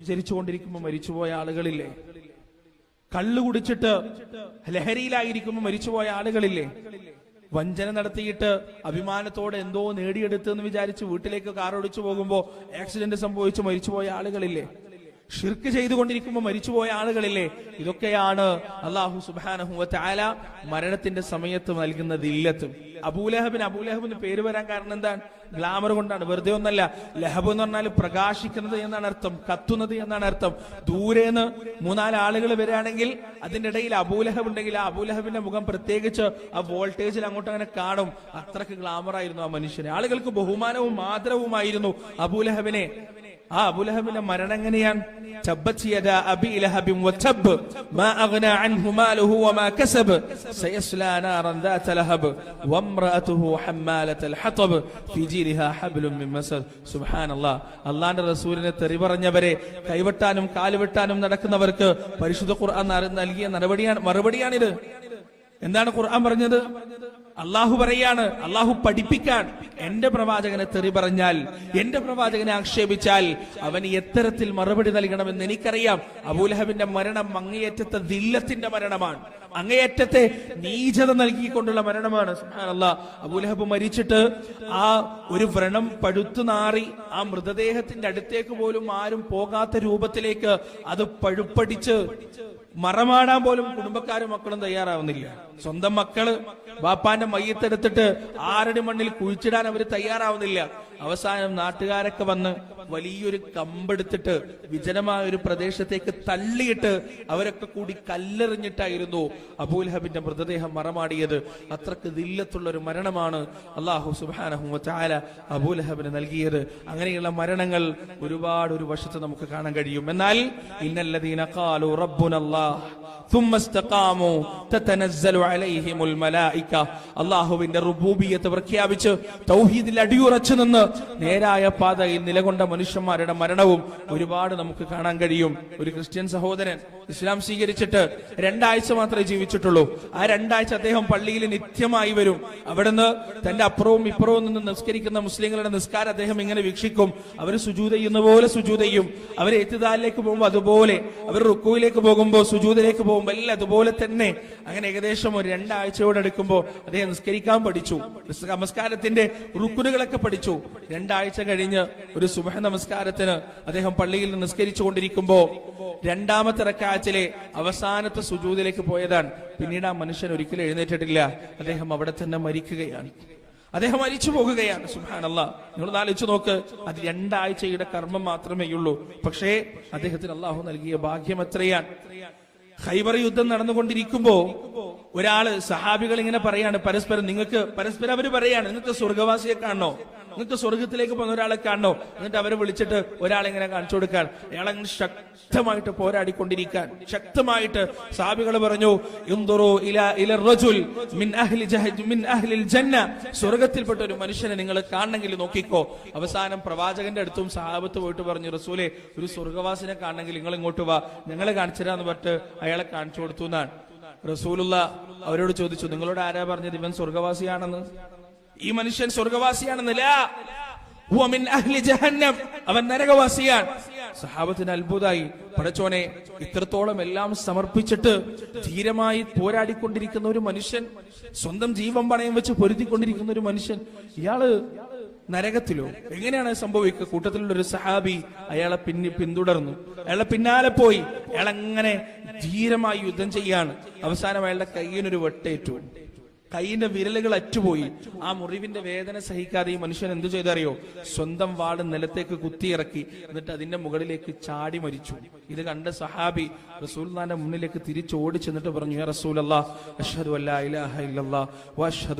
വിചരിച്ചുകൊണ്ടിരിക്കുമ്പോൾ മരിച്ചുപോയ ആളുകളില്ലേ? കള്ളു കുടിച്ചിട്ട് ലഹരിയിലായിരിക്കുമ്പോൾ മരിച്ചുപോയ ആളുകളില്ലേ? വഞ്ചന നടത്തിയിട്ട് അഭിമാനത്തോടെ എന്തോ നേടിയെടുത്തു എന്ന് വിചാരിച്ച് വീട്ടിലേക്ക് കാർ ഓടിച്ചു പോകുമ്പോൾ ആക്സിഡന്റ് സംഭവിച്ച് മരിച്ചുപോയ ആളുകളില്ലേ? ഷിർക്ക് ചെയ്തുകൊണ്ടിരിക്കുമ്പോൾ മരിച്ചുപോയ ആളുകളില്ലേ? ഇതൊക്കെയാണ് അള്ളാഹു സുബാനഹു ചാല മരണത്തിന്റെ സമയത്ത് നൽകുന്ന ദില്ലത്തും അബൂലഹബിന് അബൂലഹബിന് പേര് വരാൻ കാരണം എന്താണ്? ഗ്ലാമർ കൊണ്ടാണ്. വെറുതെ ഒന്നല്ല. ലഹബ് എന്ന് പറഞ്ഞാൽ പ്രകാശിക്കുന്നത് എന്നാണ് അർത്ഥം. കത്തുന്നത് എന്നാണ് അർത്ഥം. ദൂരേന്ന് മൂന്നാൽ ആളുകൾ വരികയാണെങ്കിൽ അതിന്റെ ഇടയിൽ അബൂലഹബ് ഉണ്ടെങ്കിൽ ആ അബൂലഹബിന്റെ മുഖം പ്രത്യേകിച്ച് ആ വോൾട്ടേജിൽ അങ്ങോട്ട് അങ്ങനെ കാണും. അത്രയ്ക്ക് ഗ്ലാമർ ആയിരുന്നു ആ മനുഷ്യനെ. ആളുകൾക്ക് ബഹുമാനവും ആദരവുമായിരുന്നു അബൂലഹബിനെ ആ അബുലഹബിന്റെ മരണം എങ്ങനെയാണ് അള്ളാന്റെ റസൂലിനെ തെറി പറഞ്ഞവരെ കൈവെട്ടാനും കാലുവെട്ടാനും നടക്കുന്നവർക്ക് പരിശുദ്ധ ഖുർആൻ നൽകിയ നടപടിയാണ് മറുപടിയാണിത്. എന്താണ് ഖുർആൻ പറഞ്ഞത്? അള്ളാഹു പറയാണ് അള്ളാഹു പഠിപ്പിക്കാൻ. എന്റെ പ്രവാചകനെ തെറി പറഞ്ഞാൽ എന്റെ പ്രവാചകനെ ആക്ഷേപിച്ചാൽ അവന് എത്തരത്തിൽ മറുപടി നൽകണമെന്ന് എനിക്കറിയാം. അബൂലഹബിന്റെ മരണം അങ്ങേയറ്റത്തെ ദില്ലത്തിന്റെ മരണമാണ്. അങ്ങേയറ്റത്തെ നീചത നൽകിക്കൊണ്ടുള്ള മരണമാണ്. സുബ്ഹാനല്ലാ. അബൂലഹബ് മരിച്ചിട്ട് ആ ഒരു വ്രണം പഴുത്തു നാറി ആ മൃതദേഹത്തിന്റെ അടുത്തേക്ക് പോലും ആരും പോകാത്ത രൂപത്തിലേക്ക് അത് പഴുപ്പടിച്ച് മറമാടാൻ പോലും കുടുംബക്കാരും മക്കളും തയ്യാറാവുന്നില്ല. സ്വന്തം മക്കൾ ബാപ്പാന്റെ മയ്യത്തെടുത്തിട്ട് ആരടി മണ്ണിൽ കുഴിച്ചിടാൻ അവർ തയ്യാറാവുന്നില്ല. അവസാനം നാട്ടുകാരൊക്കെ വന്ന് വലിയൊരു കമ്പെടുത്തിട്ട് വിജനമായ ഒരു പ്രദേശത്തേക്ക് തള്ളിയിട്ട് അവരൊക്കെ കൂടി കല്ലെറിഞ്ഞിട്ടായിരുന്നു അബൂൽഹബിന്റെ മൃതദേഹം മറമാടിയത്. അത്രയ്ക്ക് ദില്ലത്തുള്ള ഒരു മരണമാണ് അള്ളാഹു സുബാന അബൂൽഹബിന് നൽകിയത്. അങ്ങനെയുള്ള മരണങ്ങൾ ഒരുപാട് ഒരു വശത്ത് നമുക്ക് കാണാൻ കഴിയും. എന്നാൽ ഇന്നല്ലദീന ഖാലു റബ്ബുനല്ലാഹ് ثم استقاموا تتنزل عليهم الملائكة അള്ളാഹുവിന്റെ റുബൂബിയത്ത് പ്രഖ്യാപിച്ച് തൗഹീദിൽ അടിയുറച്ചു നിന്ന് നേരായ പാതയിൽ നിലകൊണ്ട മനുഷ്യന്മാരുടെ മരണവും ഒരുപാട് നമുക്ക് കാണാൻ കഴിയും ഒരു ക്രിസ്ത്യൻ സഹോദരൻ ഇസ്ലാം സ്വീകരിച്ചിട്ട് രണ്ടാഴ്ച മാത്രമേ ജീവിച്ചിട്ടുള്ളൂ ആ രണ്ടാഴ്ച അദ്ദേഹം പള്ളിയിൽ നിത്യമായി വരും അവിടുന്ന് തന്റെ അപ്പുറവും ഇപ്പുറവും നിന്ന് നിസ്കരിക്കുന്ന മുസ്ലിങ്ങളുടെ നിസ്കാരം അദ്ദേഹം ഇങ്ങനെ വീക്ഷിക്കും അവർ സുജൂത ചെയ്യുന്ന പോലെ സുജൂത ചെയ്യും അവർ എത്തിദാലിലേക്ക് പോകുമ്പോൾ അതുപോലെ അവർ റുക്കുവിലേക്ക് പോകുമ്പോൾ സുജൂതിലേക്ക് പോകുമ്പോൾ എല്ലാം അതുപോലെ തന്നെ. അങ്ങനെ ഏകദേശം ഒരു രണ്ടാഴ്ചയോട് അടുക്കുമ്പോൾ അദ്ദേഹം നിസ്കരിക്കാൻ പഠിച്ചു. നമസ്കാരത്തിന്റെ റുക്കുനുകളൊക്കെ പഠിച്ചു. രണ്ടാഴ്ച കഴിഞ്ഞ് ഒരു സുബഹ നമസ്കാരത്തിന് അദ്ദേഹം പള്ളിയിൽ നിസ്കരിച്ചു കൊണ്ടിരിക്കുമ്പോ രണ്ടാമത്തെ റക്കാച്ചിലെ അവസാനത്തെ സുജൂതിലേക്ക് പോയതാണ്. പിന്നീട് ആ മനുഷ്യൻ ഒരിക്കലും എഴുന്നേറ്റിട്ടില്ല. അദ്ദേഹം അവിടെ തന്നെ മരിക്കുകയാണ്. അദ്ദേഹം മരിച്ചു പോകുകയാണ്. സുഹാനല്ല നിങ്ങൾ ആലോചിച്ചു നോക്ക്. അത് രണ്ടാഴ്ചയുടെ കർമ്മം മാത്രമേ ഉള്ളൂ പക്ഷേ അദ്ദേഹത്തിന് അള്ളാഹു നൽകിയ ഭാഗ്യം എത്രയാണ്? ഖൈബർ യുദ്ധം നടന്നുകൊണ്ടിരിക്കുമ്പോ ഒരാൾ സഹാബികൾ ഇങ്ങനെ പറയാണ് പരസ്പരം നിങ്ങൾക്ക് പരസ്പരം അവർ പറയാണ് നിങ്ങൾക്ക് സ്വർഗവാസിയെ കാണണോ? നിങ്ങൾക്ക് സ്വർഗത്തിലേക്ക് പോകുന്ന ഒരാളെ കാണണോ? എന്നിട്ട് അവരെ വിളിച്ചിട്ട് ഒരാളെ ഇങ്ങനെ കാണിച്ചു കൊടുക്കാൻ. അയാളങ്ങനെ ശക്തമായിട്ട് പോരാടിക്കൊണ്ടിരിക്കാൻ. ശക്തമായിട്ട് സാബികൾ പറഞ്ഞു "യുൻദുറു ഇലാ ഇല റജുൽ മിൻ അഹ്ലി ജഹ- മിൻ അഹ്ലിൽ ജന്ന. സ്വർഗത്തിൽപ്പെട്ട ഒരു മനുഷ്യനെ നിങ്ങൾ കാണണമെങ്കിൽ നോക്കിക്കോ. അവസാനം പ്രവാചകന്റെ അടുത്തും സഹാബത്ത് പോയിട്ട് പറഞ്ഞു റസൂലെ ഒരു സ്വർഗവാസിനെ കാണണമെങ്കിൽ നിങ്ങൾ ഇങ്ങോട്ട് വാ. ഞങ്ങളെ കാണിച്ചരാന്ന് പറഞ്ഞിട്ട് അയാളെ കാണിച്ചു കൊടുത്തു എന്നാണ്. റസൂലുള്ള അവരോട് ചോദിച്ചു നിങ്ങളോട് ആരാ പറഞ്ഞത്? ഇവൻ സ്വർഗവാസിയാണെന്ന്? ഈ മനുഷ്യൻ സ്വർഗവാസിയാണെന്നില്ല. അവൻ നരകവാസിയാണ്. സഹാബത്തിന് അത്ഭുതമായി. പടച്ചോനെ ഇത്രത്തോളം എല്ലാം സമർപ്പിച്ചിട്ട് ധീരമായി പോരാടിക്കൊണ്ടിരിക്കുന്ന ഒരു മനുഷ്യൻ സ്വന്തം ജീവൻ പണയം വെച്ച് പൊരുത്തിക്കൊണ്ടിരിക്കുന്ന ഒരു മനുഷ്യൻ ഇയാൾ നരകത്തിലോ? എങ്ങനെയാണ് സംഭവിക്കുക? കൂട്ടത്തിലുള്ള ഒരു സഹാബി അയാളെ പിന്നി പിന്തുടർന്നു. അയാളെ പിന്നാലെ പോയി. അയാൾ അങ്ങനെ ധീരമായി യുദ്ധം ചെയ്യാണ്. അവസാനം അയാളുടെ കയ്യിനൊരു വെട്ടേറ്റു. കൈയിന്റെ വിരലുകൾ അറ്റുപോയി. ആ മുറിവിന്റെ വേദന സഹിക്കാതെ ഈ മനുഷ്യൻ എന്തു ചെയ്തറിയോ സ്വന്തം വാട് നിലത്തേക്ക് കുത്തിയിറക്കി. എന്നിട്ട് അതിന്റെ മുകളിലേക്ക് ചാടി മരിച്ചു. ഇത് കണ്ട സഹാബി റസൂൽദാന്റെ മുന്നിലേക്ക് തിരിച്ചോടി ചെന്നിട്ട് പറഞ്ഞു "യാ റസൂലല്ലാ അഷ്ഹദു അല്ലാ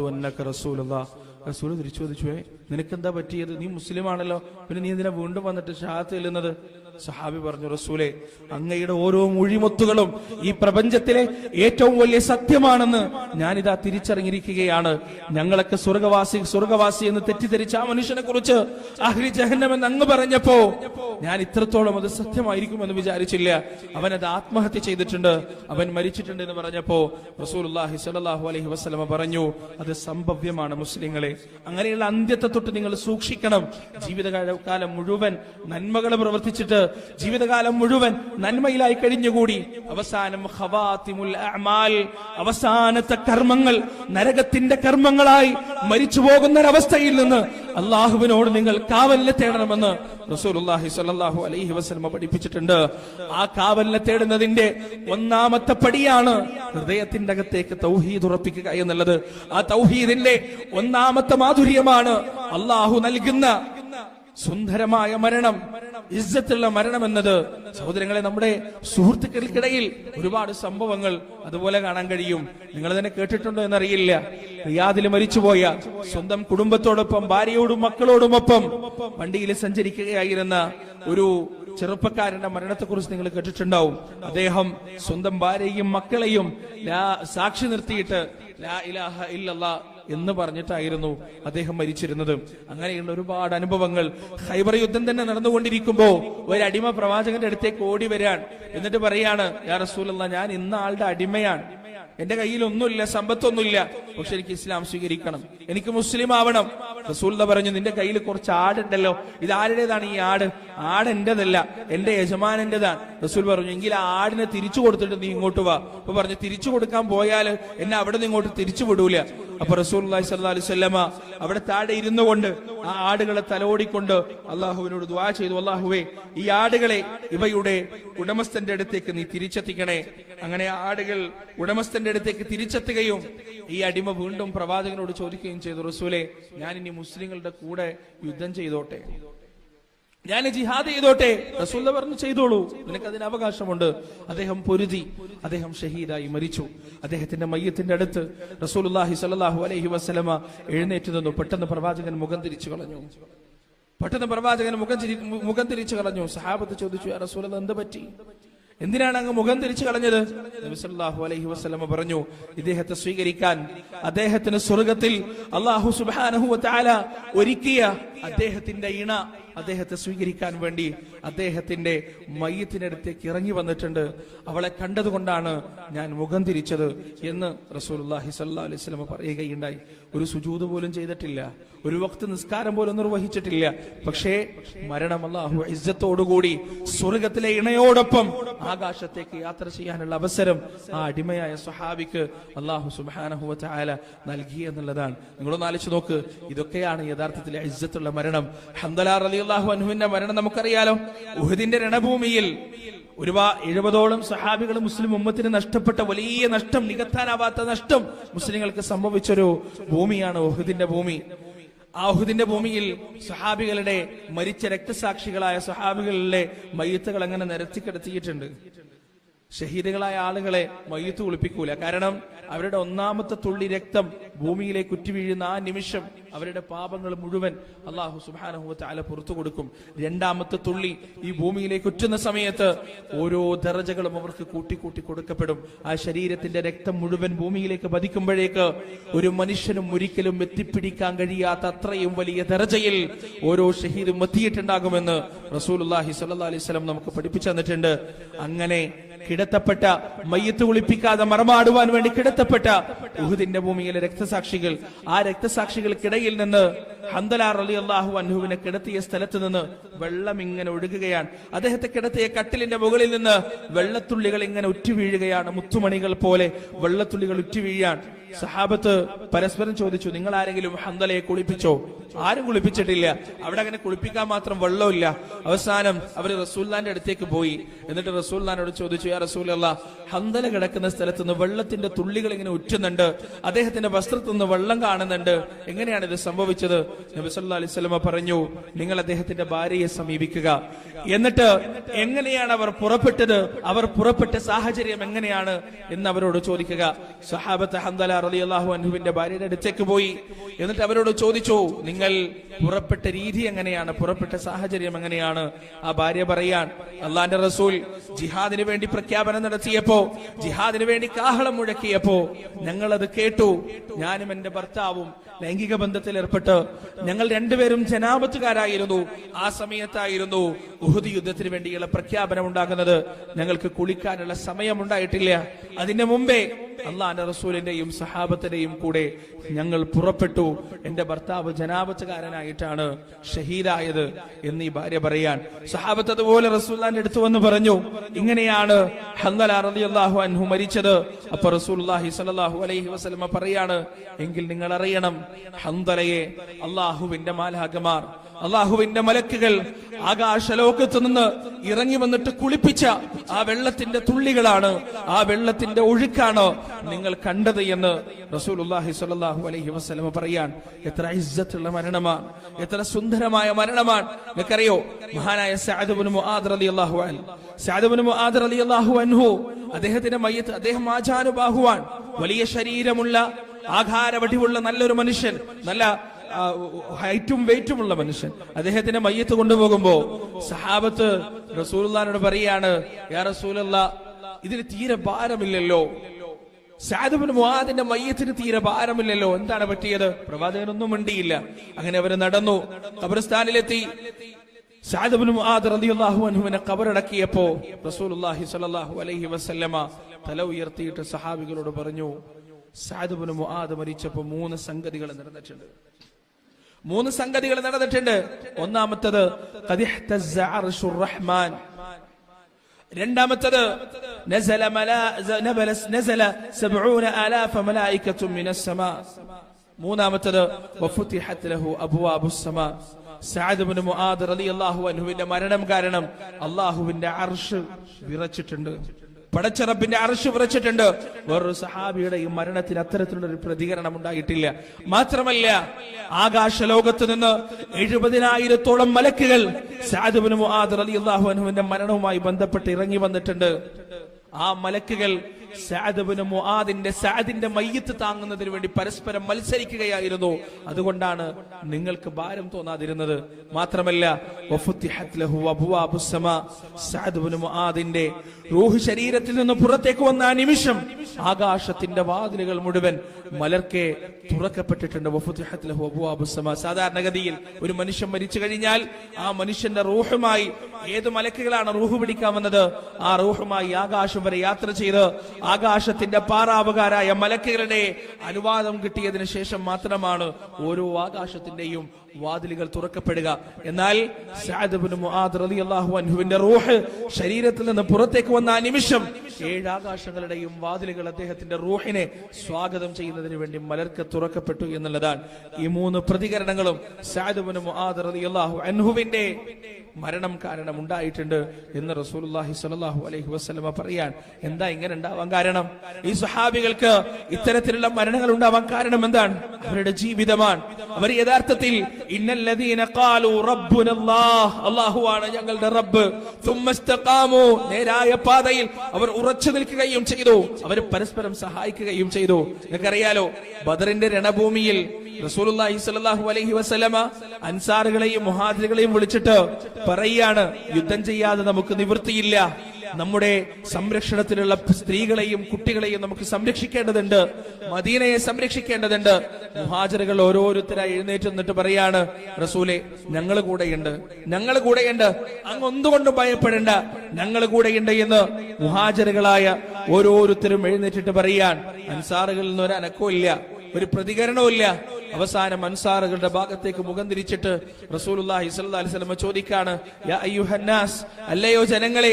അന്നക റസൂലല്ലാ റസൂൽ തിരിച്ചു ചോദിച്ചു നിനക്കെന്താ പറ്റിയത്? നീ മുസ്ലിം ആണല്ലോ പിന്നെ നീ എന്തിനാ വീണ്ടും വന്നിട്ട് ഷഹാത്ത് ചെല്ലുന്നത്? സഹാബി പറഞ്ഞു റസൂലെ അങ്ങയുടെ ഓരോ മൊഴിമുത്തുകളും ഈ പ്രപഞ്ചത്തിലെ ഏറ്റവും വലിയ സത്യമാണെന്ന് ഞാനിതാ തിരിച്ചറിഞ്ഞിരിക്കുകയാണ്. ഞങ്ങളൊക്കെ സ്വർഗവാസി സ്വർഗവാസി എന്ന് തെറ്റിദ്ധരിച്ച ആ മനുഷ്യനെ കുറിച്ച് അഹ്ലി ജഹന്നം എന്ന് അങ്ങ് പറഞ്ഞപ്പോ ഞാൻ ഇത്രത്തോളം അത് സത്യമായിരിക്കുമെന്ന് വിചാരിച്ചില്ല. അവൻ അത് ആത്മഹത്യ ചെയ്തിട്ടുണ്ട്. അവൻ മരിച്ചിട്ടുണ്ട് എന്ന് പറഞ്ഞപ്പോ റസൂലുള്ളാഹി സ്വല്ലല്ലാഹു അലൈഹി വസ്ലമ പറഞ്ഞു അത് സംഭവ്യമാണ് മുസ്ലിങ്ങളെ. അങ്ങനെയുള്ള അന്ത്യത്തെ തൊട്ട് നിങ്ങൾ സൂക്ഷിക്കണം. ജീവിതകാലം മുഴുവൻ നന്മകൾ പ്രവർത്തിച്ചിട്ട് ജീവിതകാലം മുഴുവൻ നന്മയിലായി കഴിഞ്ഞുകൂടി. അവസാനം ഹവാത്തിമുൽ അമാൽ അവസാനത്തെ കർമ്മങ്ങൾ നരകത്തിന്റെ കർമ്മങ്ങളായി മരിച്ചു പോകുന്ന ഒരവസ്ഥയിൽ നിന്ന് അള്ളാഹുവിനോട് നിങ്ങൾ കാവലിനെ തേടണമെന്ന് റസൂലുള്ളാഹി സ്വല്ലല്ലാഹു അലൈഹി വസല്ലമ പഠിപ്പിച്ചിട്ടുണ്ട്. ആ കാവലിനെ തേടുന്നതിന്റെ ഒന്നാമത്തെ പടിയാണ് ഹൃദയത്തിന്റെ അകത്തേക്ക് തൗഹീദ് ഉറപ്പിക്കുക എന്നുള്ളത്. ആ തൗഹീദിന്റെ ഒന്നാമത്തെ മാധുര്യമാണ് അള്ളാഹു നൽകുന്ന സുന്ദരമായ മരണം ഇജ്ജത്തുള്ള മരണം എന്നത് സഹോദരങ്ങളെ നമ്മുടെ സുഹൃത്തുക്കൾക്കിടയിൽ ഒരുപാട് സംഭവങ്ങൾ അതുപോലെ കാണാൻ കഴിയും. നിങ്ങൾ തന്നെ കേട്ടിട്ടുണ്ടോ എന്നറിയില്ല. റിയാദിൽ മരിച്ചുപോയ സ്വന്തം കുടുംബത്തോടൊപ്പം ഭാര്യയോടും മക്കളോടുമൊപ്പം വണ്ടിയിൽ സഞ്ചരിക്കുകയായിരുന്ന ഒരു ചെറുപ്പക്കാരന്റെ മരണത്തെക്കുറിച്ച് നിങ്ങൾ കേട്ടിട്ടുണ്ടാവും. അദ്ദേഹം സ്വന്തം ഭാര്യയും മക്കളെയും സാക്ഷി നിർത്തിയിട്ട് ലാ ഇലാഹ എന്ന് പറഞ്ഞിട്ടായിരുന്നു അദ്ദേഹം മരിച്ചിരുന്നത്. അങ്ങനെയുള്ള ഒരുപാട് അനുഭവങ്ങൾ. ഹൈബർ യുദ്ധം തന്നെ നടന്നുകൊണ്ടിരിക്കുമ്പോ ഒരു അടിമ പ്രവാചകന്റെ അടുത്തേക്ക് ഓടി വരാൻ. എന്നിട്ട് പറയാണ് യാ റസൂലല്ല ഞാൻ ഇന്ന ആളുടെ അടിമയാണ്. എന്റെ കയ്യിൽ ഒന്നുമില്ല സമ്പത്തൊന്നുമില്ല. പക്ഷെ എനിക്ക് ഇസ്ലാം സ്വീകരിക്കണം. എനിക്ക് മുസ്ലിം ആവണം. റസൂൽ പറഞ്ഞു നിന്റെ കയ്യിൽ കുറച്ച് ആടുണ്ടല്ലോ. ഇത് ആരുടേതാണ് ഈ ആട്? ആട് എന്റേതല്ല. എന്റെ യജമാനന്റേതാണ്. റസൂൽ പറഞ്ഞു എങ്കിൽ ആ ആടിനെ തിരിച്ചു കൊടുത്തിട്ട് നീ ഇങ്ങോട്ട് വാ. അപ്പൊ പറഞ്ഞു തിരിച്ചു കൊടുക്കാൻ പോയാൽ എന്നെ അവിടെ നിന്ന് ഇങ്ങോട്ട് തിരിച്ചു വിടൂല. അപ്പൊ അലൈഹി വസല്ലമ അവിടെ താഴെ ഇരുന്നു കൊണ്ട് ആ ആടുകളെ തലോടിക്കൊണ്ട് അള്ളാഹുവിനോട് ദ്വാ ചെയ്തു. അള്ളാഹുവേ ഈ ആടുകളെ ഇവയുടെ ഉടമസ്ഥന്റെ അടുത്തേക്ക് നീ തിരിച്ചെത്തിക്കണേ. അങ്ങനെ ആടുകൾ ഉടമസ്ഥന്റെ അടുത്തേക്ക് തിരിച്ചെത്തുകയും ഈ അടിമ വീണ്ടും പ്രവാചകനോട് ചോദിക്കുകയും ചെയ്തു റസൂലെ ഞാൻ ഇനി മുസ്ലിങ്ങളുടെ കൂടെ യുദ്ധം ചെയ്തോട്ടെ? ഞാൻ ജിഹാദ് ചെയ്തോട്ടെ. റസൂല്ല പറഞ്ഞു ചെയ്തോളൂ. നിനക്ക് അതിന് അവകാശമുണ്ട്. അദ്ദേഹം പൊരുതി. അദ്ദേഹം ഷഹീദായി മരിച്ചു. അദ്ദേഹത്തിന്റെ മയ്യത്തിന്റെ അടുത്ത് റസൂലുള്ളാഹി സ്വല്ലല്ലാഹു അലൈഹി വസല്ലമ എഴുന്നേറ്റ് നിന്നു. പെട്ടെന്ന് പ്രവാചകൻ മുഖം തിരിച്ചു കളഞ്ഞു. പെട്ടെന്ന് പ്രവാചകൻ മുഖം മുഖം തിരിച്ചു കളഞ്ഞു. സഹാബത്ത് ചോദിച്ചു റസൂല എന്ത് പറ്റി? എന്തിനാണ് അങ്ങ് മുഖം തിരിച്ചു കളഞ്ഞത്? നബി സല്ലല്ലാഹു അലൈഹി വസല്ലമ പറഞ്ഞു ഇദ്ദേഹത്തെ സ്വീകരിക്കാൻ അദ്ദേഹത്തിന് സ്വർഗത്തിൽ അള്ളാഹു സുബാനഹു ഒരുക്കിയ അദ്ദേഹത്തിന്റെ ഇണ അദ്ദേഹത്തെ സ്വീകരിക്കാൻ വേണ്ടി അദ്ദേഹത്തിന്റെ മയ്യത്തിനടുത്തേക്ക് ഇറങ്ങി വന്നിട്ടുണ്ട്. അവളെ കണ്ടതുകൊണ്ടാണ് ഞാൻ മുഖം തിരിച്ചത് എന്ന് റസൂലുള്ളാഹി സല്ലാ അലൈഹി പറയുകയുണ്ടായി. ഒരു സുജൂത് പോലും ചെയ്തിട്ടില്ല. ഒരു വക്ത് നിസ്കാരം പോലും നിർവഹിച്ചിട്ടില്ല. പക്ഷേ മരണം അള്ളാഹു ഇജ്ജത്തോടുകൂടി സ്വർഗത്തിലെ ഇണയോടൊപ്പം ആകാശത്തേക്ക് യാത്ര ചെയ്യാനുള്ള അവസരം ആ അടിമയായ സ്വഹാബിക്ക് അള്ളാഹു സുബ്ഹാനഹു വതആല നൽകി എന്നുള്ളതാണ്. നിങ്ങളൊന്ന് ആലോചിച്ച് നോക്ക്. ഇതൊക്കെയാണ് യഥാർത്ഥത്തിലെ ഇജ്ജത്തുള്ള മരണം. ഹംദലാ അള്ളാഹു അനുവിന്റെ മരണം നമുക്കറിയാലോ. ഉഹദിന്റെ രണഭൂമിയിൽ ഒരുപാ എഴുപതോളം സഹാബികൾ മുസ്ലിം ഉമ്മത്തിന് നഷ്ടപ്പെട്ട വലിയ നഷ്ടം നികത്താനാവാത്ത നഷ്ടം മുസ്ലിങ്ങൾക്ക് സംഭവിച്ചൊരു ഭൂമിയാണ് ഉഹദിന്റെ ഭൂമി. ആ ഉഹദിന്റെ ഭൂമിയിൽ സഹാബികളുടെ മരിച്ച രക്തസാക്ഷികളായ സഹാബികളിലെ മയ്യത്തുകൾ അങ്ങനെ നിരത്തിക്കിടത്തിയിട്ടുണ്ട് ഷഹീദുകളായ ആളുകളെ മയ്യത്ത് കുളിപ്പിക്കൂല. കാരണം അവരുടെ ഒന്നാമത്തെ തുള്ളി രക്തം ഭൂമിയിലേക്ക് ഉറ്റി വീഴുന്ന ആ നിമിഷം അവരുടെ പാപങ്ങൾ മുഴുവൻ അള്ളാഹു സുബാനഹുവത്തെ പുറത്തു കൊടുക്കും. രണ്ടാമത്തെ തുള്ളി ഈ ഭൂമിയിലേക്ക് ഉറ്റുന്ന സമയത്ത് ഓരോ ദറജകളും അവർക്ക് കൂട്ടിക്കൂട്ടി കൊടുക്കപ്പെടും. ആ ശരീരത്തിന്റെ രക്തം മുഴുവൻ ഭൂമിയിലേക്ക് പതിക്കുമ്പോഴേക്ക് ഒരു മനുഷ്യനും ഒരിക്കലും എത്തിപ്പിടിക്കാൻ കഴിയാത്ത അത്രയും വലിയ ദറജയിൽ ഓരോ ഷഹീദും എത്തിയിട്ടുണ്ടാകുമെന്ന് റസൂലുള്ളാഹി സ്വല്ലല്ലാഹി അലൈഹി വസല്ലം നമുക്ക് പഠിപ്പിച്ചു തന്നിട്ടുണ്ട്. അങ്ങനെ കിടത്തപ്പെട്ട മയ്യത്ത് കുളിപ്പിക്കാതെ മറമാടുവാൻ വേണ്ടി കിടത്തപ്പെട്ട ഉഹുദിന്റെ ഭൂമിയിലെ രക്തസാക്ഷികൾ ആ രക്തസാക്ഷികൾക്കിടയിൽ നിന്ന് ഹന്തലാർ അലി അള്ളാഹു അൻഹുവിനെ കിടത്തിയ സ്ഥലത്ത് നിന്ന് വെള്ളം ഇങ്ങനെ ഒഴുകുകയാണ്. അദ്ദേഹത്തെ കിടത്തിയ കട്ടിലിന്റെ മുകളിൽ നിന്ന് വെള്ളത്തുള്ളികൾ ഇങ്ങനെ ഉറ്റുവീഴുകയാണ്. മുത്തുമണികൾ പോലെ വെള്ളത്തുള്ളികൾ ഉറ്റു വീഴാൻ സഹാബത്ത് പരസ്പരം ചോദിച്ചു നിങ്ങൾ ആരെങ്കിലും ഹന്തലയെ കുളിപ്പിച്ചോ? ആരും കുളിപ്പിച്ചിട്ടില്ല. അവിടെ അങ്ങനെ കുളിപ്പിക്കാൻ മാത്രം വെള്ളമില്ല. അവസാനം അവർ റസൂല്ലാന്റെ അടുത്തേക്ക് പോയി. എന്നിട്ട് റസൂല്ലാനോട് ചോദിച്ചു യാ റസൂലല്ല ഹന്തല കിടക്കുന്ന സ്ഥലത്ത് നിന്ന് വെള്ളത്തിന്റെ തുള്ളികൾ ഇങ്ങനെ ഉറ്റുന്നുണ്ട്. അദ്ദേഹത്തിന്റെ വസ്ത്രത്തിൽ നിന്ന് വെള്ളം കാണുന്നുണ്ട്. എങ്ങനെയാണ് ഇത് സംഭവിച്ചത്? നബി അലിസ്ലമ പറഞ്ഞു നിങ്ങൾ അദ്ദേഹത്തിന്റെ ഭാര്യയെ സമീപിക്കുക. എന്നിട്ട് എങ്ങനെയാണ് അവർ പുറപ്പെട്ടത്? അവർ പുറപ്പെട്ട സാഹചര്യം എങ്ങനെയാണ് എന്ന് അവരോട് ചോദിക്കുക. സഹാബത്ത് ഹന്തല റളിയല്ലാഹു അൻഹുവിന്റെ ഭാര്യയുടെ അടുത്തേക്ക് പോയി. എന്നിട്ട് അവരോട് ചോദിച്ചു നിങ്ങൾ പുറപ്പെട്ട രീതി എങ്ങനെയാണ്? പുറപ്പെട്ട സാഹചര്യം എങ്ങനെയാണ്? ആ ഭാര്യ പറയാൻ അള്ളാന്റെ റസൂൽ ജിഹാദിന് വേണ്ടി പ്രഖ്യാപനം നടത്തിയപ്പോ ജിഹാദിന് വേണ്ടി കാഹളം മുഴക്കിയപ്പോ അത് കേട്ടു. ഞാനും എന്റെ ഭർത്താവും ലൈംഗിക ബന്ധത്തിൽ ഏർപ്പെട്ട് ഞങ്ങൾ രണ്ടുപേരും ജനാപത്തുകാരായിരുന്നു. ആ സമയത്തായിരുന്നു ഉഹുദി യുദ്ധത്തിന് വേണ്ടിയുള്ള പ്രഖ്യാപനം ഉണ്ടാകുന്നത്. ഞങ്ങൾക്ക് കുളിക്കാനുള്ള സമയമുണ്ടായിട്ടില്ല അതിന്റെ മുമ്പേ അള്ളാന്റെ റസൂലിന്റെയും സഹാബത്തിന്റെയും കൂടെ ഞങ്ങൾ പുറപ്പെട്ടു. എന്റെ ഭർത്താവ് ജനാപത്തുകാരനായിട്ടാണ് ഷഹീദായത് എന്ന് ഈ ഭാര്യ പറയാൻ. സഹാബത്ത് അതുപോലെ റസൂല്ലാന്റെ അടുത്ത് വന്ന് പറഞ്ഞു ഇങ്ങനെയാണ് അൻഹു മരിച്ചത്. അപ്പൊ റസൂല്ലാഹി സലാഹു അലൈഹി വസ്ലമ പറയാണ് എങ്കിൽ നിങ്ങൾ അറിയണം ഹന്തലയെ അള്ളാഹുവിന്റെ മാലാകമാർ അള്ളാഹുവിന്റെ മലക്കുകൾ ആകാശലോകത്ത് നിന്ന് ഇറങ്ങി വന്നിട്ട് കുളിപ്പിച്ച ആ വെള്ളത്തിന്റെ തുള്ളികളാണ് ആ വെള്ളത്തിന്റെ ഒഴുക്കാണ് നിങ്ങൾ കണ്ടത് എന്ന് റസൂലുള്ളാഹി സ്വല്ലല്ലാഹു അലൈഹി വസ്ലമ പറയാൻ. എത്ര ഇസ്സത്തുള്ള മരണമാണ് എത്ര സുന്ദരമായ മരണമാണ് നിങ്ങൾക്കറിയോ മഹാനായ സഅദ് ഇബ്നു മുആദ് റളിയല്ലാഹു അൻഹു സഅദ് ഇബ്നു മുആദ് റളിയല്ലാഹു അൻഹു അദ്ദേഹത്തിന്റെ മയ്യത്ത് അദ്ദേഹം ആചാനുബാഹുവാൻ വലിയ ശരീരമുള്ള ആഘാരവടിവുള്ള നല്ലൊരു മനുഷ്യൻ നല്ല ഹൈറ്റും വെയിറ്റുമുള്ള മനുഷ്യൻ. അദ്ദേഹത്തിന്റെ മയ്യത്ത് കൊണ്ടുപോകുമ്പോ സഹാബത്ത് റസൂലോട് പറയാണ് യാ ഇതിന് തീരെ ഭാരമില്ലല്ലോ. സാദുബിന് മുഹാദിന്റെ മയ്യത്തിന് തീരെ ഭാരമില്ലല്ലോ. എന്താണ് പറ്റിയത്? പ്രവാചകനൊന്നും മിണ്ടിയില്ല. അങ്ങനെ അവർ നടന്നു കബർസ്ഥാനിലെത്തി സാദുബിന് റളിയല്ലാഹു അൻഹുവിനെ ഖബറടക്കിയപ്പോ റസൂലുള്ളാഹി സ്വല്ലല്ലാഹു അലൈഹി വസല്ലമ തല ഉയർത്തിയിട്ട് സഹാബികളോട് പറഞ്ഞു സാദുബിന് മുഹാദ് മരിച്ചപ്പോ മൂന്ന് സംഗതികൾ നടന്നിട്ടുണ്ട്. മൂന്ന് സംഗതികൾ നടന്നിട്ടുണ്ട്. ഒന്നാമത്തത് റഹ്മാൻ. രണ്ടാമത്തത് നസല മലാ നസല 70000 മലായികത്തു മിനസ് സമാ. മൂന്നാമത്തത് മരണം കാരണം അള്ളാഹുവിന്റെ അർശ് വിറച്ചിട്ടുണ്ട്. പടച്ചറപ്പിന്റെ അർശ് വിറച്ചിട്ടുണ്ട്. വേറൊരു സഹാബിയുടെയും മരണത്തിന് അത്തരത്തിലുള്ള ഒരു പ്രതികരണം ഉണ്ടായിട്ടില്ല. മാത്രമല്ല ആകാശ ലോകത്ത് നിന്ന് എഴുപതിനായിരത്തോളം മലക്കുകൾ ഇബ്നു മുആദ് റളിയല്ലാഹു അൻഹുവിന്റെ മരണവുമായി ബന്ധപ്പെട്ട് ഇറങ്ങി വന്നിട്ടുണ്ട്. ആ മലക്കുകൾ സഅദ് ഇബ്നു മുആദിന്റെ സഅദിന്റെ മയ്യത്ത് താങ്ങുന്നതിന് വേണ്ടി പരസ്പരം മത്സരിക്കുകയായിരുന്നു. അതുകൊണ്ടാണ് നിങ്ങൾക്ക് ഭാരം തോന്നാതിരുന്നത്. മാത്രമല്ല മുആദിന്റെ റൂഹ് ശരീരത്തിൽ നിന്ന് പുറത്തേക്ക് വന്ന ആ നിമിഷം ആകാശത്തിന്റെ വാതിലുകൾ മുഴുവൻ മലർക്കെ തുറക്കപ്പെട്ടിട്ടുണ്ട്. സാധാരണഗതിയിൽ ഒരു മനുഷ്യൻ മരിച്ചു കഴിഞ്ഞാൽ ആ മനുഷ്യന്റെ റൂഹുമായി ഏത് മലക്കുകളാണ് റൂഹ് പിടിക്കാൻ വന്നത് ആ റൂഹുമായി ആകാശം വരെ യാത്ര ചെയ്ത് ആകാശത്തിന്റെ പാറാവുകാരായ മലക്കുകളുടെ അനുവാദം കിട്ടിയതിനു ശേഷം മാത്രമാണ് ഓരോ ആകാശത്തിന്റെയും വാതിലുകൾ തുറക്കപ്പെടുക. എന്നാൽ റൂഹ് ശരീരത്തിൽ നിന്ന് പുറത്തേക്ക് വന്ന നിമിഷം ഏഴാകാശങ്ങളുടെയും വാതിലുകൾ അദ്ദേഹത്തിന്റെ റൂഹിനെ സ്വാഗതം ചെയ്യുന്നതിന് വേണ്ടി മലർക്ക് തുറക്കപ്പെട്ടു എന്നുള്ളതാണ്. ഈ മൂന്ന് പ്രതികരണങ്ങളും സഅദ് ഇബ്നു മുആദ് റളിയല്ലാഹു അൻഹുവിന്റെ മരണം കാരണം ഉണ്ടായിട്ടുണ്ട് എന്ന് റസൂലുള്ളാഹി സ്വല്ലല്ലാഹു അലൈഹി വസല്ലമ പറയാൻ എന്താ ഇങ്ങനെ ഉണ്ടാവാൻ കാരണം? ഈ സ്വഹാബികൾക്ക് ഇത്തരത്തിലുള്ള മരണങ്ങൾ ഉണ്ടാവാൻ കാരണം എന്താണ്? അവരുടെ ജീവിതമാണ്. അവർ യഥാർത്ഥത്തിൽ അല്ലാഹുവാണ് ഞങ്ങളുടെ റബ്ബ്. നേരായ പാതയിൽ അവർ ഉറച്ചു നിൽക്കുകയും ചെയ്തു. അവർ പരസ്പരം സഹായിക്കുകയും ചെയ്തു. നിങ്ങൾക്കറിയാലോ ബദറിന്റെ രണഭൂമിയിൽ റസൂലുള്ളാഹി സ്വല്ലല്ലാഹു അലൈഹി വസല്ലമ അൻസാറുകളെയും മുഹാദികളെയും വിളിച്ചിട്ട് പറയാണ് യുദ്ധം ചെയ്യാതെ നമുക്ക് നിവൃത്തിയില്ല. നമ്മുടെ സംരക്ഷണത്തിലുള്ള സ്ത്രീകളെയും കുട്ടികളെയും നമുക്ക് സംരക്ഷിക്കേണ്ടതുണ്ട്. മദീനയെ സംരക്ഷിക്കേണ്ടതുണ്ട്. മുഹാജറുകൾ ഓരോരുത്തരായി എഴുന്നേറ്റ് നിന്നിട്ട് പറയാണ് റസൂലെ ഞങ്ങൾ കൂടെയുണ്ട്. ഞങ്ങൾ കൂടെയുണ്ട്. അങ്ങ് ഒന്നുകൊണ്ടും ഭയപ്പെടേണ്ട. ഞങ്ങൾ കൂടെയുണ്ട് എന്ന് മുഹാജറുകളായ ഓരോരുത്തരും എഴുന്നേറ്റിട്ട് പറയാൻ അൻസാറുകളിൽ നിന്ന് ഒരു അനക്കവും ഒരു പ്രതികരണവുമില്ല. അവസാനം അൻസാറുകളുടെ ഭാഗത്തേക്ക് മുഖം തിരിച്ചിട്ട് റസൂലുള്ളാഹി സ്വല്ലല്ലാഹി അലൈഹി വസല്ലം ചോദിക്കാണ് യാ അല്ലയോ ജനങ്ങളെ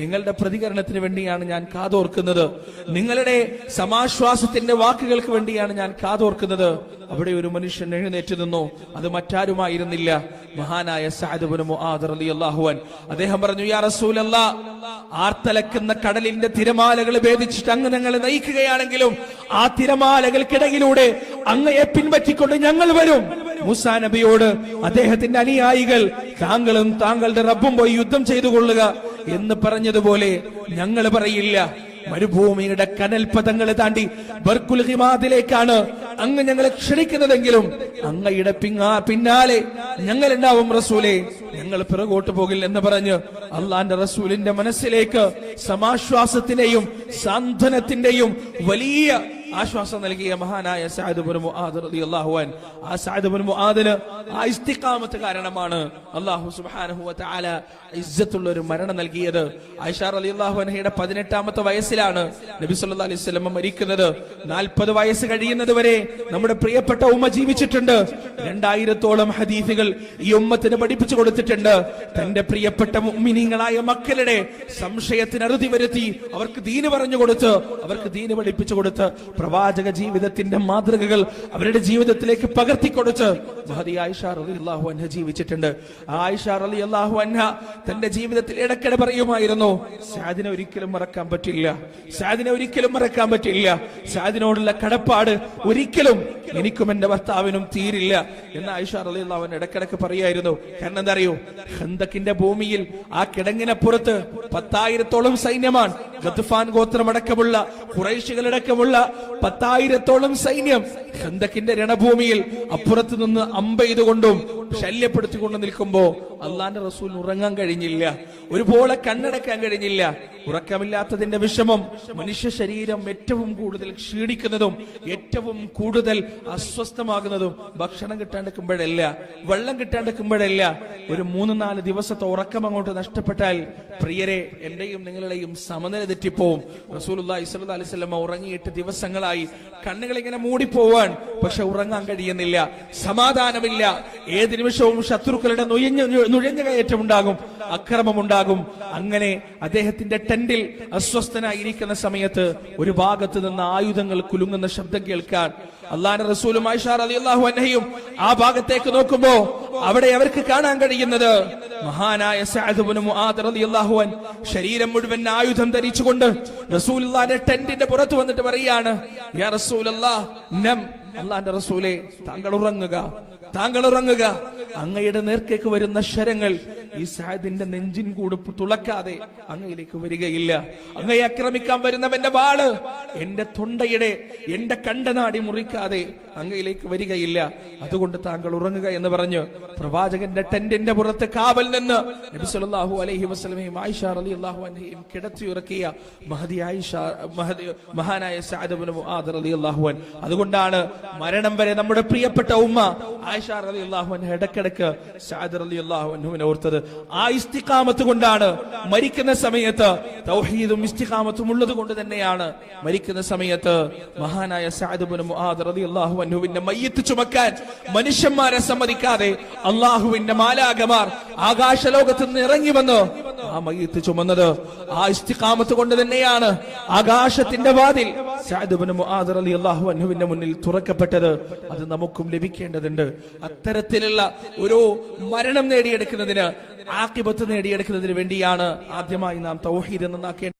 നിങ്ങളുടെ പ്രതികരണത്തിന് വേണ്ടിയാണ് ഞാൻ കാതോർക്കുന്നത്. നിങ്ങളുടെ സമാശ്വാസത്തിന്റെ വാക്കുകൾക്ക് വേണ്ടിയാണ് ഞാൻ കാതോർക്കുന്നത്. അവിടെ ഒരു മനുഷ്യൻ എഴുന്നേറ്റ് നിന്നു. അത് മറ്റാരുമായിരുന്നില്ല. മഹാനായ സഅദ് ഇബ്നു മുആദ് റളിയല്ലാഹു അൻ അദ്ദേഹം പറഞ്ഞു യാ റസൂലല്ലാ ആർത്തലക്കുന്ന കടലിന്റെ തിരമാലകൾ ഭേദിച്ചിട്ട് അങ്ങ് ഞങ്ങളെ നയിക്കുകയാണെങ്കിലും ആ തിരമാലകൾക്കിടയിലൂടെ അങ്ങയെ പിൻപറ്റിക്കൊണ്ട് ഞങ്ങൾ വരും. മുസാ നബിയോട് അദ്ദേഹത്തിന്റെ അനുയായികൾ താങ്കളും താങ്കളുടെ റബ്ബും പോയി യുദ്ധം ചെയ്തു കൊള്ളുക എന്ന് പറഞ്ഞതുപോലെ ഞങ്ങൾ പറയില്ല. മരുഭൂമിയുടെ കനൽപഥങ്ങളെ താണ്ടി ബർക്കുൽ ഹിമാദിലേക്കാണ് അങ്ങ് ഞങ്ങളെ ക്ഷണിക്കുന്നതെങ്കിലും അങ്ങയുടെ പിങ്ങാ പിന്നാലെ ഞങ്ങൾ ഉണ്ടാവും റസൂലെ. ഞങ്ങൾ പിറകോട്ട് പോകില്ല എന്ന് പറഞ്ഞ് അള്ളാന്റെ റസൂലിന്റെ മനസ്സിലേക്ക് സമാശ്വാസത്തിന്റെയും സാന്ത്വനത്തിന്റെയും വലിയ ആശ്വാസം നൽകിയ മഹാനായ അൻ ആ ആ കാരണമാണ് അള്ളാഹു ഇസ്സത്തുള്ള ഒരു മരണം നൽകിയത്. ആയിഷ റളിയല്ലാഹു അൻഹയുടെ പതിനെട്ടാമത്തെ വയസ്സിലാണ് നബി സല്ലാ അലൈഹി വസല്ലം മരിക്കുന്നത്. നാൽപ്പത് വയസ്സ് കഴിയുന്നത് വരെ നമ്മുടെ പ്രിയപ്പെട്ട ഉമ്മ ജീവിച്ചിട്ടുണ്ട്. രണ്ടായിരത്തോളം ഹദീസുകൾ ഈ ഉമ്മത്തിന് പഠിപ്പിച്ചു കൊടുത്തിട്ടുണ്ട്. തന്റെ പ്രിയപ്പെട്ട മുഅ്മിനീങ്ങളായ മക്കളുടെ സംശയത്തിന് അറുതി വരുത്തി അവർക്ക് ദീന് പറഞ്ഞു കൊടുത്ത് അവർക്ക് ദീന് പഠിപ്പിച്ചു കൊടുത്ത് പ്രവാചക ജീവിതത്തിന്റെ മാതൃകകൾ അവരുടെ ജീവിതത്തിലേക്ക് പകർത്തിക്കൊടുത്ത് മഹതി ആയിഷ റളിയല്ലാഹു അൻഹ ജീവിച്ചിട്ടുണ്ട്. ആയിഷ റളിയല്ലാഹു അൻഹ തന്റെ ജീവിതത്തിൽ ഇടക്കിടെ പറയുമായിരുന്നു സാദിനെ ഒരിക്കലും മറക്കാൻ പറ്റില്ല സാദിനെ ഒരിക്കലും മറക്കാൻ പറ്റില്ല സാദിനോടുള്ള കടപ്പാട് ഒരിക്കലും എനിക്കും എന്റെ ഭർത്താവിനും തീരില്ല എന്ന് ആയിഷ അലി അള്ളാഹു ഇടക്കിടക്ക് പറയായിരുന്നു. കാരണം എന്താ അറിയോ? ഹന്തക്കിന്റെ ഭൂമിയിൽ ആ കിടങ്ങിനപ്പുറത്ത് പത്തായിരത്തോളം സൈന്യമാണ്. ഗദ്ഫാൻ ഗോത്രമടക്കമുള്ള കുറൈശികളടക്കമുള്ള പത്തായിരത്തോളം സൈന്യം ഹന്തക്കിന്റെ രണഭൂമിയിൽ അപ്പുറത്ത് നിന്ന് അമ്പെയ്തുകൊണ്ടും ശല്യപ്പെടുത്തിക്കൊണ്ട് നിൽക്കുമ്പോ അള്ളാന്റെ റസൂൽ ഉറങ്ങാൻ കഴിഞ്ഞില്ല. ഒരുപോലെ കണ്ണടക്കാൻ കഴിഞ്ഞില്ല. ഉറക്കമില്ലാത്തതിന്റെ വിഷമം മനുഷ്യ ശരീരം ഏറ്റവും കൂടുതൽ ക്ഷീണിക്കുന്നതും ഏറ്റവും കൂടുതൽ അസ്വസ്ഥമാകുന്നതും ഭക്ഷണം കിട്ടാണ്ടിരിക്കുമ്പോഴല്ല വെള്ളം കിട്ടാണ്ടിരിക്കുമ്പോഴല്ല. ഒരു മൂന്ന് നാല് ദിവസത്തെ ഉറക്കം അങ്ങോട്ട് നഷ്ടപ്പെട്ടാൽ പ്രിയരെ എന്റെയും നിങ്ങളുടെയും സമനില തെറ്റിപ്പോവും. റസൂലുള്ളാഹി സ്വല്ലല്ലാഹി അലൈഹി വസല്ലം ഉറങ്ങിയിട്ട് ദിവസങ്ങളായി കണ്ണുകൾ ഇങ്ങനെ മൂടിപ്പോവാൻ പക്ഷെ ഉറങ്ങാൻ കഴിയുന്നില്ല സമാധാനമില്ല. ഏത് നിമിഷവും ശത്രുക്കളുടെ നുഴഞ്ഞ നുഴഞ്ഞ കയറ്റം ഉണ്ടാകും അക്രമമുണ്ടാകും. അങ്ങനെ അദ്ദേഹത്തിന്റെ ടെന്റിൽ അസ്വസ്ഥനായിരിക്കുന്ന സമയത്ത് ഒരു ഭാഗത്ത് നിന്ന് ആയുധങ്ങൾ കുലുങ്ങുന്ന ശബ്ദം കേൾക്കാൻ അള്ളാന്റെ റസൂലും ആയിഷാർ അലി അള്ളാഹു ആ ഭാഗത്തേക്ക് നോക്കുമ്പോ അവിടെ അവർക്ക് കാണാൻ കഴിയുന്നത് മഹാനായ സഅദ് ഇബ്നു മുആദ് റളിയല്ലാഹു അൻ ശരീരം മുഴുവൻ ആയുധം ധരിച്ചുകൊണ്ട് റസൂൽ ടെന്റിന്റെ പുറത്ത് വന്നിട്ട് പറയാണ് യാ അള്ളാന്റെ റസൂലെ താങ്കൾ ഉറങ്ങുക താങ്കൾ ഉറങ്ങുക അങ്ങയുടെ നേർക്കേക്ക് വരുന്ന ശരങ്ങൾ ഈ സാദിന്റെ നെഞ്ചിൻ കൂട് തുളക്കാതെ അങ്ങയിലേക്ക് വരികയില്ല. അങ്ങയെ ആക്രമിക്കാൻ വരുന്നവന്റെ വാൾ എന്റെ തൊണ്ടയുടെ എന്റെ കണ്ടനാടി മുറിക്കാതെ അങ്ങയിലേക്ക് വരികയില്ല. അതുകൊണ്ട് താങ്കൾ ഉറങ്ങുക എന്ന് പറഞ്ഞു പ്രവാചകന്റെ ടെന്റിന്റെ പുറത്ത് കാവൽ നിന്ന് നബി സല്ലല്ലാഹു അലൈഹി വസല്ലമയും ആയിഷ റളിയല്ലാഹു അള്ളാഹു കിടത്തി ഉറക്കിയ മഹദി ആയിഷ മഹദി മഹാനായ അൻ അതുകൊണ്ടാണ് മരണം വരെ നമ്മുടെ പ്രിയപ്പെട്ട ഉമ്മ ആയിഷ റളിയല്ലാഹു അൻഹ ഇടക്കിടക്ക് സഅദ് റളിയല്ലാഹു അൻഹുവിനെ ഓർത്തത്. ആ ഇസ്തിഖാമത്ത് കൊണ്ടാണ് മരിക്കുന്ന സമയത്ത് തൗഹീദും ഇസ്തിഖാമത്തും ഉള്ളത് കൊണ്ട് തന്നെയാണ് മരിക്കുന്ന സമയത്ത് മഹാനായ അൻഹുവിന്റെ മയ്യത്ത് ചുമക്കാൻ മനുഷ്യന്മാരെ സമ്മതിക്കാതെ അള്ളാഹുവിന്റെ മാലാകമാർ ആകാശലോകത്ത് നിന്ന് ഇറങ്ങി വന്ന് ആ മയ്യത്ത് ചുമന്നത് ആ ഇസ്തിഖാമത്ത് കൊണ്ട് തന്നെയാണ്. ആകാശത്തിന്റെ വാതിൽ ഇബ്നു മുആദ് റളിയല്ലാഹു അൻഹുവിന്റെ മുന്നിൽ തുറക്കപ്പെട്ടത് അത് നമുക്കും ലഭിക്കേണ്ടതുണ്ട്. അത്തരത്തിലുള്ള ഒരു മരണം നേടിയെടുക്കുന്നതിന് ആക്കിപത്ത് നേടിയെടുക്കുന്നതിന് വേണ്ടിയാണ് ആദ്യമായി നാം തൗഹീദ് നന്നാക്കേണ്ടത്.